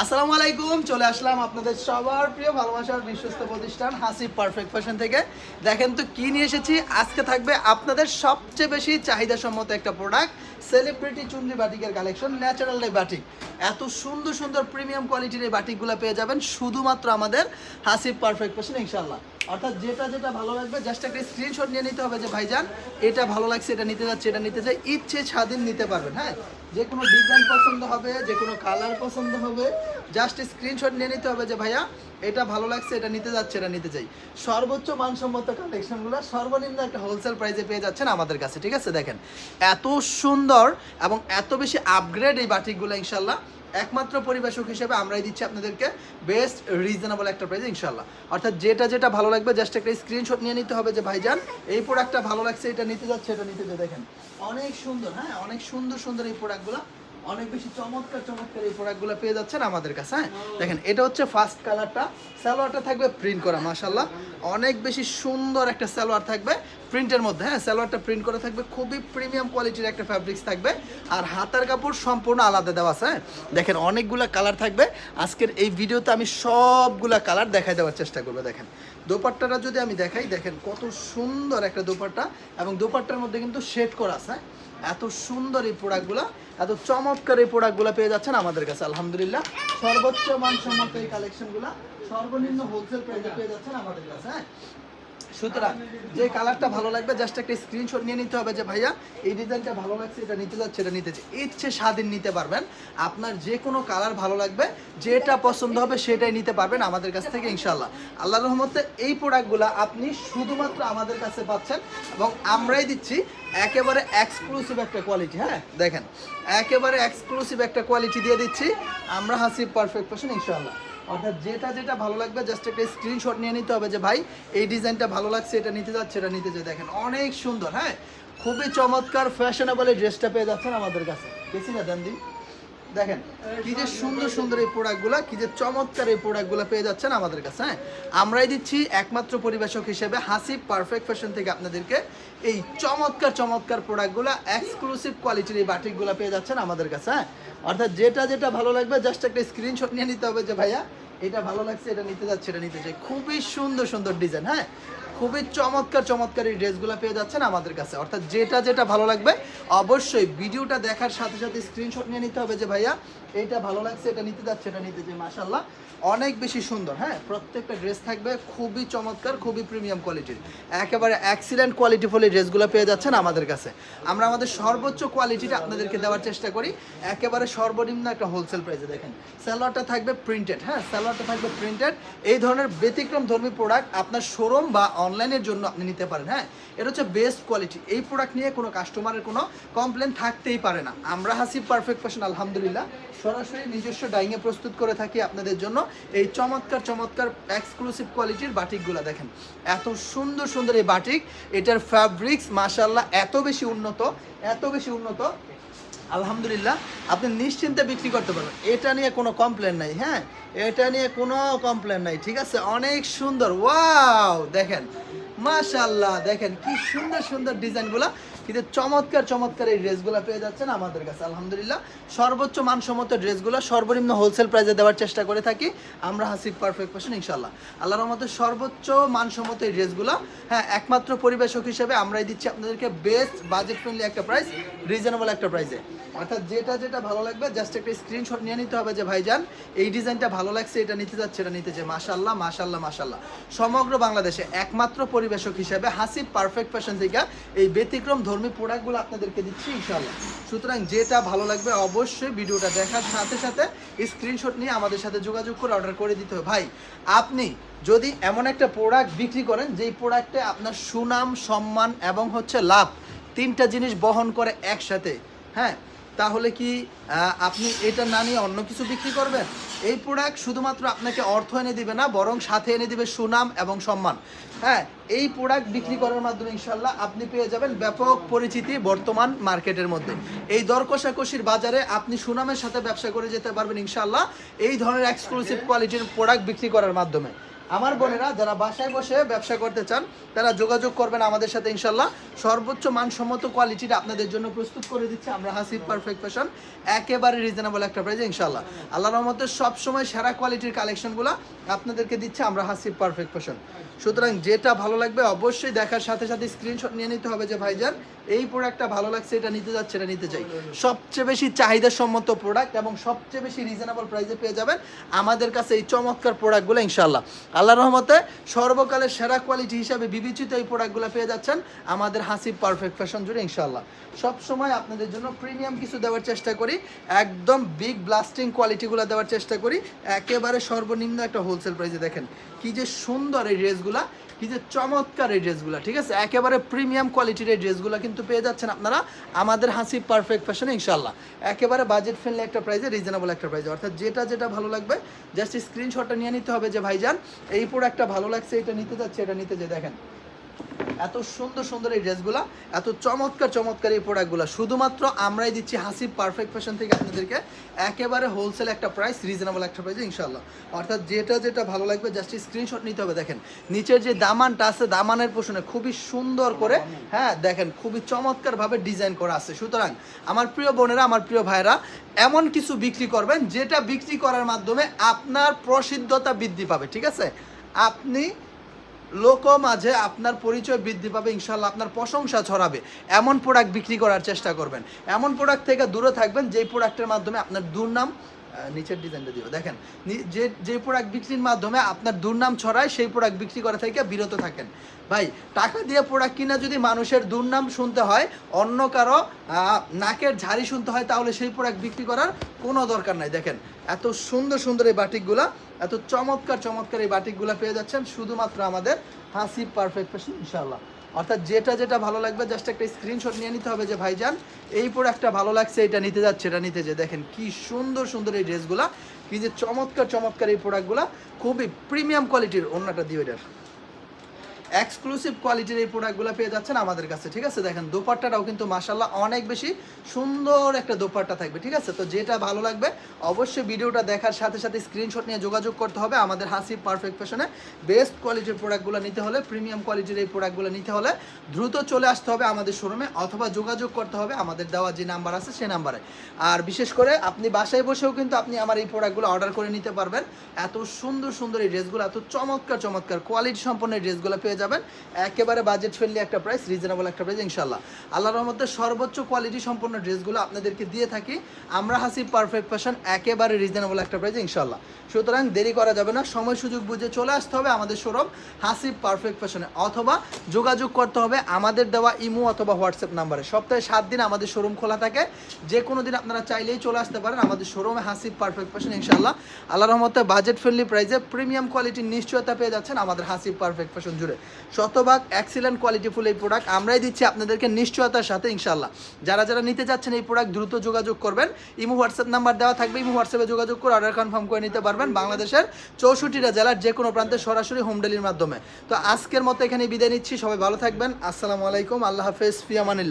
আসসালামু আলাইকুম, চলে আসলাম আপনাদের সবার প্রিয় ভালোবাসার বিশ্বস্ত প্রতিষ্ঠান হাসি পারফেক্ট ফ্যাশন থেকে। দেখেন তো কি নিয়ে এসেছি? আজকে থাকবে আপনাদের সবচেয়ে বেশি চাহিদা সম্মত একটা প্রোডাক্ট সেলিব্রিটি চুন্ডি বাটিকের কালেকশন ন্যাচারাল বাটিক এত সুন্দর সুন্দর প্রিমিয়াম কোয়ালিটির এই বাটিকগুলো পেয়ে যাবেন শুধুমাত্র আমাদের হাসি পারফেক্ট ফ্যাশন ইনশাল্লাহ অর্থাৎ যেটা যেটা ভালো লাগবে জাস্ট একটা স্ক্রিনশট নিয়ে নিতে হবে যে, ভাইজান, এটা ভালো লাগছে, এটা নিতে যাচ্ছে, এটা নিতে চাই ইচ্ছে স্বাধীন নিতে পারবেন হ্যাঁ? যে কোনো ডিজাইন পছন্দ হবে, যে কোনো কালার পছন্দ হবে জাস্ট স্ক্রিনশট নিয়ে নিতে হবে যে, ভাইয়া এটা ভালো লাগছে, এটা নিতে যাচ্ছে, এটা নিতে চাই। সর্বোচ্চ মানসম্মত কালেকশনগুলো সর্বনিম্ন একটা হোলসেল প্রাইসে পেয়ে যাচ্ছেন আমাদের কাছে, ঠিক আছে? দেখেন, এত সুন্দর এবং এত বেশি আপগ্রেড এই বাটিকগুলো ইনশাল্লাহ একমাত্র পরিবেশক হিসেবে আমরাই দিচ্ছি আপনাদেরকে বেস্ট রিজনেবল একটা প্রাইস ইনশাল্লাহ অর্থাৎ যেটা যেটা ভালো লাগবে জাস্ট একটা স্ক্রিনশট নিয়ে নিতে হবে যে, ভাইজান, এই প্রোডাক্টটা ভালো লাগছে, এটা নিতে যাচ্ছে, এটা নিতে দেখেন, অনেক সুন্দর হ্যাঁ? অনেক সুন্দর সুন্দর এই প্রোডাক্টগুলো অনেক বেশি চমৎকার চমৎকার এই প্রোডাক্টগুলো পেয়ে যাচ্ছেন আমাদের কাছে হ্যাঁ? দেখেন, এটা হচ্ছে ফার্স্ট কালারটা সালোয়ারটা থাকবে প্রিন্ট করা মাশাল্লাহ অনেক বেশি সুন্দর একটা সালোয়ার থাকবে প্রিন্টের মধ্যে হ্যাঁ? সালোয়ারটা প্রিন্ট করা থাকবে, খুবই প্রিমিয়াম কোয়ালিটির একটা ফ্যাব্রিক্স থাকবে। আর হাতার কাপড় সম্পূর্ণ আলাদা দেওয়া আছে হ্যাঁ? দেখেন, অনেকগুলা কালার থাকবে। আজকের এই ভিডিওতে আমি সবগুলা কালার দেখাই দেওয়ার চেষ্টা করব, দেখেন। দোপাট্টাটা যদি আমি দেখাই, দেখেন, কত সুন্দর একটা দোপাট্টা। এবং দোপাট্টার মধ্যে কিন্তু শেড করা আছে হ্যাঁ? এত সুন্দর এই প্রোডাক্টগুলো, এত চমৎকার এই প্রোডাক্টগুলো পেয়ে যাচ্ছেন আমাদের কাছে, আলহামদুলিল্লাহ। সর্বোচ্চ মানসম্মত এই কালেকশনগুলো সর্বনিম্ন হোলসেল প্রাইসে পেয়ে যাচ্ছেন আমাদের কাছে হ্যাঁ? সুতরাং যে কালারটা ভালো লাগবে জাস্ট একটা স্ক্রিনশট নিয়ে নিতে হবে যে, ভাইয়া, এই ডিজাইনটা ভালো লাগছে, এটা নিতে যাচ্ছে, এটা নিতে ইচ্ছে স্বাধীন নিতে পারবেন। আপনার যে কোনো কালার ভালো লাগবে, যেটা পছন্দ হবে সেটাই নিতে পারবেন আমাদের কাছ থেকে ইনশাল্লাহ আল্লাহ রহমতে এই প্রোডাক্টগুলো আপনি শুধুমাত্র আমাদের কাছে পাচ্ছেন এবং আমরাই দিচ্ছি একেবারে এক্সক্লুসিভ একটা কোয়ালিটি হ্যাঁ? দেখেন, একেবারে এক্সক্লুসিভ একটা কোয়ালিটি দিয়ে দিচ্ছি। আমরা হাসি পারফেক্ট পার্সন ইনশাল্লাহ অর্থাৎ যেটা যেটা ভালো লাগবে জাস্ট একটা স্ক্রিনশট নিয়ে নিতে হবে যে, ভাই, এই ডিজাইনটা ভালো লাগছে, এটা নিতে যাচ্ছে, এটা নিতে চাই দেখেন, অনেক সুন্দর হ্যাঁ? খুবই চমৎকার ফ্যাশনেবল এই ড্রেসটা পেয়ে যাচ্ছেন আমাদের কাছে। বেশি না, দিন দেখেন, কি যে সুন্দর সুন্দর এই প্রোডাক্টগুলো কি যে চমৎকার এই প্রোডাক্টগুলো পেয়ে যাচ্ছেন আমাদের কাছে হ্যাঁ? আমরাই দিচ্ছি একমাত্র পরিবেশক হিসেবে হাসি পারফেক্ট ফ্যাশন থেকে আপনাদেরকে এই চমৎকার চমৎকার প্রোডাক্টগুলো এক্সক্লুসিভ কোয়ালিটির এই বাটিকগুলো পেয়ে যাচ্ছেন আমাদের কাছে হ্যাঁ? অর্থাৎ যেটা যেটা ভালো লাগবে জাস্ট একটা স্ক্রিনশট নিয়ে নিতে হবে যে, ভাইয়া এটা ভালো লাগছে এটা নিতে যাচ্ছে এটা নিতে চাই খুবই সুন্দর সুন্দর ডিজাইন হ্যাঁ? খুবই চমৎকার চমৎকার এই ড্রেসগুলো পেয়ে যাচ্ছেন আমাদের কাছে। অর্থাৎ যেটা যেটা ভালো লাগবে, অবশ্যই ভিডিওটা দেখার সাথে সাথে স্ক্রিনশট নিয়ে নিতে হবে যে ভাইয়া এইটা ভালো লাগছে, এটা নিতে যাচ্ছে, এটা নিতে চাই মাশাল্লাহ অনেক বেশি সুন্দর হ্যাঁ? প্রত্যেকটা ড্রেস থাকবে খুবই চমৎকার, খুবই প্রিমিয়াম কোয়ালিটির একেবারে অ্যাক্সিলেন্ট কোয়ালিটি ফুল এই ড্রেসগুলো পেয়ে যাচ্ছেন আমাদের কাছে। আমরা আমাদের সর্বোচ্চ কোয়ালিটিটা আপনাদেরকে দেওয়ার চেষ্টা করি। একেবারে সর্বনিম্ন একটা হোলসেল প্রাইসে দেখেন। স্যালোয়ারটা থাকবে প্রিন্টেড হ্যাঁ? স্যালোয়ারটা থাকবে প্রিন্টেড এই ধরনের ব্যতিক্রম ধর্মী প্রোডাক্ট আপনার শোরুম বা অনলাইনের জন্য আপনি নিতে পারেন হ্যাঁ? এটা হচ্ছে বেস্ট কোয়ালিটি এই প্রোডাক্ট নিয়ে কোনো কাস্টমারের কোনো কমপ্লেন থাকতেই পারে না। আমরা হাসি পারফেক্ট পার্সন আলহামদুলিল্লাহ। সরাসরি নিজস্ব ডাইংয়ে প্রস্তুত করে থাকি আপনাদের জন্য এই চমৎকার চমৎকার এক্সক্লুসিভ কোয়ালিটির বাটিকগুলো দেখেন। এত সুন্দর সুন্দর এই বাটিক। এটার ফ্যাব্রিক্স মাশাল্লাহ এত বেশি উন্নত, এত বেশি উন্নত। আলহামদুলিল্লাহ, আপনি নিশ্চিন্তে বিক্রি করতে পারবেন। এটা নিয়ে কোনো কমপ্লেন নাই হ্যাঁ? এটা নিয়ে কোনো কমপ্লেন নাই, ঠিক আছে? অনেক সুন্দর ওয়াও দেখেন মাশাল্লাহ দেখেন কি সুন্দর সুন্দর ডিজাইনগুলো কিন্তু চমৎকার চমৎকার এই ড্রেসগুলো পেয়ে যাচ্ছেন আমাদের কাছে, আলহামদুলিল্লাহ। সর্বোচ্চ মানসম্মত ড্রেসগুলো সর্বনিম্ন হোলসেল প্রাইসে দেওয়ার চেষ্টা করে থাকি। আমরা হাসিব পারফেক্ট পার্সন ইনশাল্লাহ আল্লাহর রহমতে সর্বোচ্চ মানসম্মত এই ড্রেসগুলো হ্যাঁ একমাত্র পরিবেশক হিসেবে আমরাই দিচ্ছি আপনাদেরকে বেস্ট বাজেট ফ্রেন্ডলি একটা প্রাইস রিজনেবল একটা প্রাইসে অর্থাৎ যেটা যেটা ভালো লাগবে জাস্ট একটা স্ক্রিনশট নিয়ে নিতে হবে যে, ভাইজান, এই ডিজাইনটা ভালো লাগছে, এটা নিতে যাচ্ছে, এটা নিতে চাই মাশাল্লাহ মাশাল্লাহ মাশাল্লাহ সমগ্র বাংলাদেশে একমাত্র পরিবেশক হিসেবে হাসিব পারফেক্ট ফ্যাশন থেকে এই ব্যতিক্রম ধর্মী প্রোডাক্টগুলো আপনাদেরকে দিচ্ছি ইনশাল্লাহ সুতরাং যেটা ভালো লাগবে অবশ্যই ভিডিওটা দেখার সাথে সাথে স্ক্রিনশট নিয়ে আমাদের সাথে যোগাযোগ করে অর্ডার করে দিতে হবে। ভাই, আপনি যদি এমন একটা প্রোডাক্ট বিক্রি করেন, যেই প্রোডাক্টে আপনার সুনাম, সম্মান এবং হচ্ছে লাভ, তিনটা জিনিস বহন করে একসাথে হ্যাঁ তাহলে কি আপনি এটা না নিয়ে অন্য কিছু বিক্রি করবেন? এই প্রোডাক্ট শুধুমাত্র আপনাকে অর্থ এনে দিবে না, বরং সাথে এনে দিবে সুনাম এবং সম্মান। হ্যাঁ এই প্রোডাক্ট বিক্রি করার মাধ্যমে ইনশাল্লাহ আপনি পেয়ে যাবেন ব্যাপক পরিচিতি বর্তমান মার্কেটের মধ্যে। এই দর কষাকষির বাজারে আপনি সুনামের সাথে ব্যবসা করে যেতে পারবেন ইনশাল্লাহ এই ধরনের এক্সক্লুসিভ কোয়ালিটির প্রোডাক্ট বিক্রি করার মাধ্যমে। আমার বোনেরা যারা বাসায় বসে ব্যবসা করতে চান, তারা যোগাযোগ করবেন আমাদের সাথে ইনশাল্লাহ। সর্বোচ্চ মানসম্মত কোয়ালিটিটা আপনাদের জন্য প্রস্তুত করে দিচ্ছে আমরা হাসিব পারফেক্ট ফ্যাশন, একেবারে রিজনেবল একটা প্রাইজে ইনশাল্লাহ। আল্লাহ রহমতের সবসময় সেরা কোয়ালিটির কালেকশনগুলো আপনাদেরকে দিচ্ছে আমরা হাসিব পারফেক্ট ফ্যাশন। সুতরাং যেটা ভালো লাগবে অবশ্যই দেখার সাথে সাথে স্ক্রিনশট নিয়ে নিতে হবে যে ভাইজান, এই প্রোডাক্টটা ভালো লাগছে, এটা নিতে যাচ্ছে, এটা নিতে চাই সবচেয়ে বেশি চাহিদা সম্মত প্রোডাক্ট এবং সবচেয়ে বেশি রিজনেবল প্রাইসে পেয়ে যাবেন আমাদের কাছে এই চমৎকার প্রোডাক্টগুলো ইনশাল্লাহ। আল্লাহ রহমতে সর্বকালের সেরা কোয়ালিটি হিসাবে বিবেচিত এই প্রোডাক্টগুলো পেয়ে যাচ্ছেন আমাদের হাসিব পারফেক্ট ফ্যাশন জুড়ে ইনশাল্লাহ সব সময় আপনাদের জন্য প্রিমিয়াম কিছু দেওয়ার চেষ্টা করি, একদম বিগ ব্লাস্টিং কোয়ালিটিগুলো দেওয়ার চেষ্টা করি, একেবারে সর্বনিম্ন একটা হোলসেল প্রাইসে দেখেন, কি যে সুন্দর এই ড্রেসগুলা, কি যে চমৎকার এই ড্রেসগুলো, ঠিক আছে? একেবারে প্রিমিয়াম কোয়ালিটির এই ড্রেসগুলো কিন্তু পেয়ে যাচ্ছেন আপনারা আমাদের হাসি পারফেক্ট ফ্যাশনে ইনশাল্লাহ একেবারে বাজেট ফ্রেন্ডলি একটা প্রাইজে রিজনেবল একটা প্রাইসে অর্থাৎ যেটা যেটা ভালো লাগবে জাস্ট স্ক্রিনশটটা নিয়ে নিতে হবে যে ভাইজান এই প্রোডাক্টটা ভালো লাগছে এটা নিতে যাচ্ছে এটা নিতে যে দেখেন এত সুন্দর সুন্দর এই ড্রেসগুলো, এত চমৎকার চমৎকার এই প্রোডাক্টগুলো শুধুমাত্র আমরাই দিচ্ছি হাসি পারফেক্ট ফ্যাশন থেকে আপনাদেরকে। একেবারে হোলসেল একটা প্রাইস রিজনেবল একটা প্রাইস ইনশাল্লাহ অর্থাৎ যেটা যেটা ভালো লাগবে জাস্ট স্ক্রিনশট নিতে হবে, দেখেন। নিচের যে দামানটা আছে, দামানের পোষণে খুবই সুন্দর করে হ্যাঁ দেখেন, খুবই চমৎকারভাবে ডিজাইন করা আছে। সুতরাং আমার প্রিয় বোনেরা, আমার প্রিয় ভাইরা এমন কিছু বিক্রি করবেন, যেটা বিক্রি করার মাধ্যমে আপনার প্রসিদ্ধতা বৃদ্ধি পাবে, ঠিক আছে? আপনি লোক মাঝে আপনার পরিচয় বৃদ্ধি পাবে ইনশাল্লাহ আপনার প্রশংসা ছড়াবে। এমন প্রোডাক্ট বিক্রি করার চেষ্টা করবেন। এমন প্রোডাক্ট থেকে দূরে থাকবেন, যেই প্রোডাক্টের মাধ্যমে আপনার দুর্নাম নিচের ডিজাইনটা দিও দেখেন যে যে প্রোডাক্ট বিক্রির মাধ্যমে আপনার দুর্নাম ছড়ায়, সেই প্রোডাক্ট বিক্রি করা থেকে বিরত থাকেন। ভাই, টাকা দিয়ে প্রোডাক্ট কিনা যদি মানুষের দুর্নাম শুনতে হয়, অন্য কারও নাকের ঝাড়ি শুনতে হয়, তাহলে সেই প্রোডাক্ট বিক্রি করার কোনো দরকার নাই। দেখেন, এত সুন্দর সুন্দর এই বাটিকগুলা, এত চমৎকার চমৎকার এই বাটিকগুলা পেয়ে যাচ্ছেন। শুধুমাত্র আমাদের হাসি পারফেক্ট ফ্যাশন ইনশাল্লাহ অর্থাৎ যেটা যেটা ভালো লাগবে জাস্ট একটা স্ক্রিনশট নিয়ে নিতে হবে যে, ভাইজান, এই প্রোডাক্টটা ভালো লাগছে, এটা নিতে যাচ্ছে, এটা নিতে যে। দেখেন কি সুন্দর সুন্দর এই ড্রেসগুলা কি যে চমৎকার চমৎকার এই প্রোডাক্টগুলা খুবই প্রিমিয়াম কোয়ালিটির অন্যটা দিয়ে এটার। এক্সক্লুসিভ কোয়ালিটির এই প্রোডাক্টগুলো পেয়ে যাচ্ছেন আমাদের কাছে, ঠিক আছে? দেখেন, দোপাট্টাটাও কিন্তু মাসাল্লাহ অনেক বেশি সুন্দর একটা দোপাট্টা থাকবে, ঠিক আছে? তো যেটা ভালো লাগবে, অবশ্যই ভিডিওটা দেখার সাথে সাথে স্ক্রিনশট নিয়ে যোগাযোগ করতে হবে আমাদের হাসি পারফেক্ট ফ্যাশনে বেস্ট কোয়ালিটির প্রোডাক্টগুলো নিতে হলে প্রিমিয়াম কোয়ালিটির এই প্রোডাক্টগুলো নিতে হলে দ্রুত চলে আসতে হবে আমাদের শোরুমে অথবা যোগাযোগ করতে হবে আমাদের দেওয়া যে নাম্বার আছে সে নাম্বারে আর বিশেষ করে আপনি বাসায় বসেও কিন্তু আপনি আমার এই প্রোডাক্টগুলো অর্ডার করে নিতে পারবেন। এত সুন্দর সুন্দর এই ড্রেসগুলো এত চমৎকার চমৎকার কোয়ালিটি সম্পন্ন এই ড্রেসগুলো পেয়ে যাবেন। একেবারে বাজেট ফ্রেন্ডলি একটা প্রাইস রিজনেবল একটা প্রাইস ইনশাল্লাহ আল্লাহর রহমতে সর্বোচ্চ কোয়ালিটি সম্পন্ন ড্রেসগুলো আপনাদেরকে দিয়ে থাকি। আমরা হাসি পারফেক্ট ফ্যাশন একেবারে রিজনেবল একটা প্রাইস ইনশাল্লাহ সুতরাং দেরি করা যাবে না, সময় সুযোগ বুঝে চলে আসতে হবে আমাদের শোরুম হাসি পারফেক্ট ফ্যাশনে অথবা যোগাযোগ করতে হবে আমাদের দেওয়া ইমো অথবা হোয়াটসঅ্যাপ নাম্বারে। সপ্তাহে সাত দিন আমাদের শোরুম খোলা থাকে। যে কোনো দিন আপনারা চাইলেই চলে আসতে পারেন আমাদের শোরুমে হাসিব পারফেক্ট ফ্যাশন ইনশাল্লাহ আল্লাহ রহমতে বাজেট ফ্রেন্ডলি প্রাইসে প্রিমিয়াম কোয়ালিটির নিশ্চয়তা পেয়ে যাচ্ছেন আমাদের হাসিব পারফেক্ট ফ্যাশন জুড়ে। শতভাগ এক্সিলেন্ট কোয়ালিটিফুল এই প্রোডাক্ট আমরাই দিচ্ছি আপনাদেরকে নিশ্চয়তার সাথে ইনশাল্লাহ যারা যারা নিতে যাচ্ছেন এই প্রোডাক্ট দ্রুত যোগাযোগ করবেন। ইমো হোয়াটসঅ্যাপ নাম্বার দেওয়া থাকবে, ইমো হোয়াটসঅ্যাপে যোগাযোগ করে অর্ডার কনফার্ম করে নিতে পারবেন বাংলাদেশের চৌষট্টিটা জেলার যে কোনো প্রান্তে সরাসরি হোম ডেলির মাধ্যমে। তো আজকের মতো এখানে বিদায় নিচ্ছি, সবাই ভালো থাকবেন। আসসালামু আলাইকুম, আল্লাহ হাফেজ, ফিয়ামানিল্লাহ।